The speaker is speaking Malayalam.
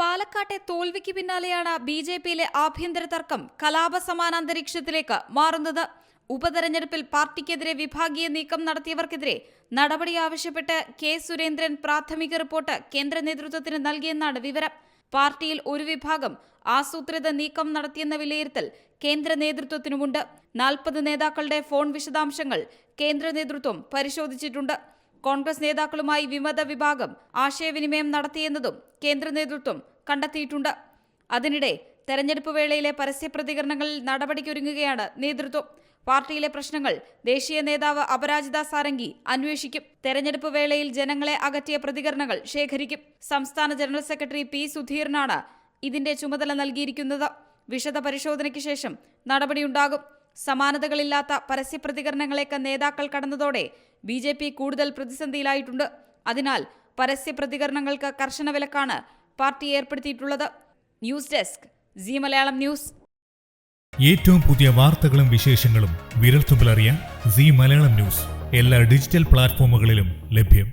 പാലക്കാട്ടെ തോൽവിക്ക് പിന്നാലെയാണ് ബി ജെ പിയിലെ ആഭ്യന്തര തർക്കം കലാപ സമാനാന്തരീക്ഷത്തിലേക്ക് മാറുന്നത്. ഉപതെരഞ്ഞെടുപ്പിൽ പാർട്ടിക്കെതിരെ വിഭാഗീയ നീക്കം നടത്തിയവർക്കെതിരെ നടപടി ആവശ്യപ്പെട്ട് കെ സുരേന്ദ്രൻ പ്രാഥമിക റിപ്പോർട്ട് കേന്ദ്ര നേതൃത്വത്തിന് നൽകിയെന്നാണ് വിവരം. പാർട്ടിയിൽ ഒരു വിഭാഗം ആസൂത്രിത നീക്കം നടത്തിയെന്ന വിലയിരുത്തൽ കേന്ദ്ര നേതൃത്വത്തിനുമുണ്ട്. നാൽപ്പത് നേതാക്കളുടെ ഫോൺ വിശദാംശങ്ങൾ കേന്ദ്ര നേതൃത്വം പരിശോധിച്ചിട്ടുണ്ട്. കോൺഗ്രസ് നേതാക്കളുമായി വിമത വിഭാഗം ആശയവിനിമയം നടത്തിയെന്നതും കേന്ദ്ര നേതൃത്വം കണ്ടെത്തിയിട്ടുണ്ട്. അതിനിടെ തെരഞ്ഞെടുപ്പ് വേളയിലെ പരസ്യ പ്രതികരണങ്ങളിൽ നടപടിക്കൊരുങ്ങുകയാണ് നേതൃത്വം. പാർട്ടിയിലെ പ്രശ്നങ്ങൾ ദേശീയ നേതാവ് അപരാജിത സാരംഗി അന്വേഷിക്കും. തെരഞ്ഞെടുപ്പ് വേളയിൽ ജനങ്ങളെ അകറ്റിയ പ്രതികരണങ്ങൾ ശേഖരിക്കും. സംസ്ഥാന ജനറൽ സെക്രട്ടറി പി സുധീറിനാണ് ഇതിന്റെ ചുമതല നൽകിയിരിക്കുന്നത്. വിശദ പരിശോധനയ്ക്ക് ശേഷം നടപടിയുണ്ടാകും. സമാനതകളില്ലാത്ത പരസ്യ പ്രതികരണങ്ങളേക്ക് നേതാക്കൾ കടന്നതോടെ ബി ജെ പി കൂടുതൽ പ്രതിസന്ധിയിലായിട്ടുണ്ട്. അതിനാൽ പരസ്യ പ്രതികരണങ്ങൾക്ക് കർശന വിലക്കാണ് പാർട്ടി ഏർപ്പെടുത്തിയിട്ടുള്ളത്. News desk Zee Malayalam news. ഏറ്റവും പുതിയ വാർത്തകളും വിശേഷങ്ങളും വിരൽത്തുമ്പിലറിയാൻ സി മലയാളം ന്യൂസ്. എല്ലാ ഡിജിറ്റൽ പ്ലാറ്റ്ഫോമുകളിലും ലഭ്യം.